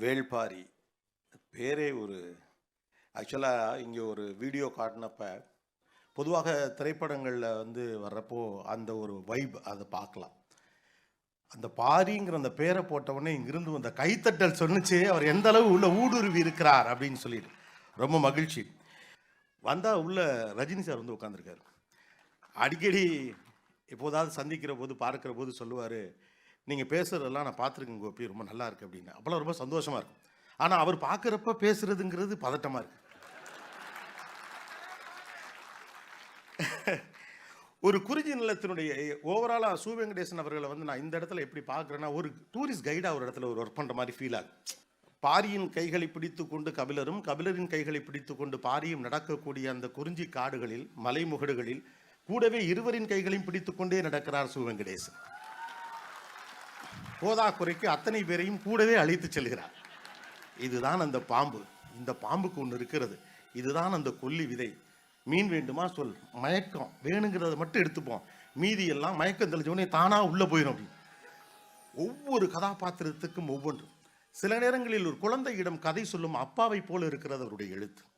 வேள்பாரி. பேரே ஒரு ஆக்சுவலாக இங்கே ஒரு வீடியோ காட்டினப்ப பொதுவாக திரைப்படங்களில் வந்து வர்றப்போ அந்த ஒரு வைப் அதை பார்க்கலாம் அந்த பாரிங்கிற அந்த பேரை போட்டவுடனே இங்கிருந்து வந்த கைத்தட்டல் சொன்னுச்சு அவர் எந்த அளவு உள்ள ஊடுருவி இருக்கிறார் அப்படின்னு சொல்லிட்டு. ரொம்ப மகிழ்ச்சி. வந்தால் உள்ள ரஜினி சார் வந்து உட்காந்துருக்காரு அடிக்கடி எப்போதாவது சந்திக்கிற போது பார்க்கிற போது சொல்லுவார் நீங்கள் பேசுகிறதெல்லாம் நான் பார்த்துருக்கேன் கோபி ரொம்ப நல்லா இருக்கு அப்படின்னு. அப்போல்லாம் ரொம்ப சந்தோஷமாக இருக்கும். ஆனால் அவர் பார்க்குறப்ப பேசுகிறதுங்கிறது பதட்டமாக இருக்கு. ஒரு குறிஞ்சி நிலத்தினுடைய ஓவராலாக சு வெங்கடேசன் அவர்களை வந்து நான் இந்த இடத்துல எப்படி பார்க்குறேன்னா ஒரு டூரிஸ்ட் கைடாக ஒரு இடத்துல ஒரு ஒர்க் பண்ணுற மாதிரி ஃபீல் ஆகும் பாரியின் கைகளை பிடித்து கொண்டு கபிலரும் கபிலரின் கைகளை பிடித்து கொண்டு பாரியும் நடக்கக்கூடிய அந்த குறிஞ்சி காடுகளில் மலைமுகடுகளில் கூடவே இருவரின் கைகளையும் பிடித்து கொண்டே நடக்கிறார் சு வெங்கடேசன். போதாக்குறைக்கு அத்தனை பேரையும் கூடவே அழைத்து செல்கிறார். இதுதான் அந்த பாம்பு. இந்த பாம்புக்கு ஒன்று இருக்கிறது. இதுதான் அந்த கொல்லி விதை. மீன் வேண்டுமா? சொல். மயக்கம். வேணுங்கிறத மட்டும் எடுத்துப்போம். மீதி எல்லாம் மயக்கம் தெளிஞ்சவொடனே தானா உள்ளே போயிடும் அப்படி ஒவ்வொரு கதாபாத்திரத்துக்கும் ஒவ்வொன்றும். சில நேரங்களில் ஒரு குழந்தையிடம் கதை சொல்லும் அப்பாவை போல இருக்கிறது அவருடைய எழுத்து.